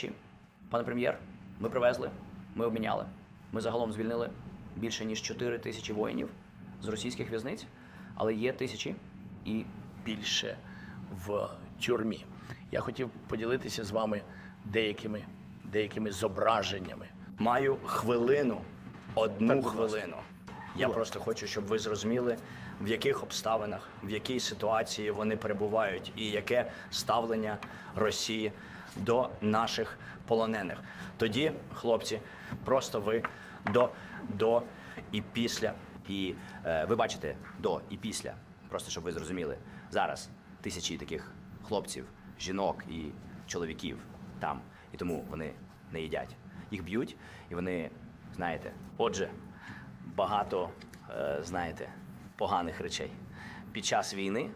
Чи, Пане прем'єр, ми привезли, ми обміняли. Ми загалом звільнили більше ніж 4 тисячі воїнів з російських в'язниць, але є тисячі і більше в тюрмі. Я хотів поділитися з вами деякими, деякими зображеннями. Маю хвилину, одну хвилину. Я просто хочу, щоб ви зрозуміли, в яких обставинах, в якій ситуації вони перебувають, і яке ставлення Росії до наших полонених. Тоді, хлопці, просто ви до, до і після. І е, ви бачите до і після. Просто щоб ви зрозуміли, зараз тисячі таких хлопців, жінок і чоловіків там. І тому вони не їдять. Їх б'ють, і вони, знаєте, отже, багато, е, знаєте, поганих речей. Під час війни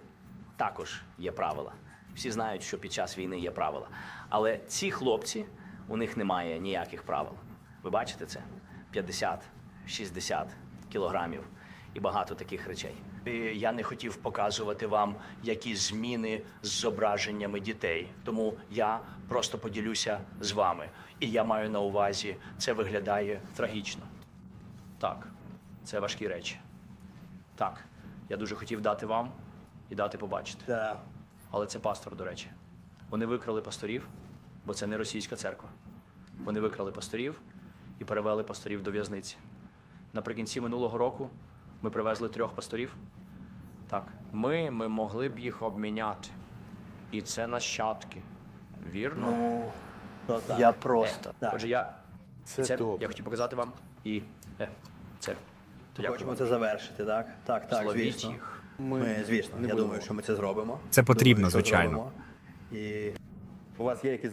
також є правила. Всі знають, що під час війни є правила. Але ці хлопці, у них немає ніяких правил. Ви бачите це? 50-60 кілограмів і багато таких речей. Я не хотів показувати вам якісь зміни з зображеннями дітей, тому я просто поділюся з вами. І я маю на увазі, це виглядає трагічно. Так, це важкі речі. Так, я дуже хотів дати вам і дати побачити. Але це пастор, до речі. Вони викрали пасторів, бо це не російська церква. Вони викрали пасторів і перевели пасторів до в'язниці. Наприкінці минулого року ми привезли трьох пасторів. Так. Ми, ми могли б їх обміняти. І це нащадки. Вірно? Ну, так. Я просто. Так. Отже, я Це це добре. я хотів показати вам і е, це. То Хочемо вам. це завершити, так? Так, так, Словіть звісно. їх. Ми, звісно, я думаю, що ми це зробимо. Це потрібно, Думаю, що звичайно. зробимо. І у вас є якісь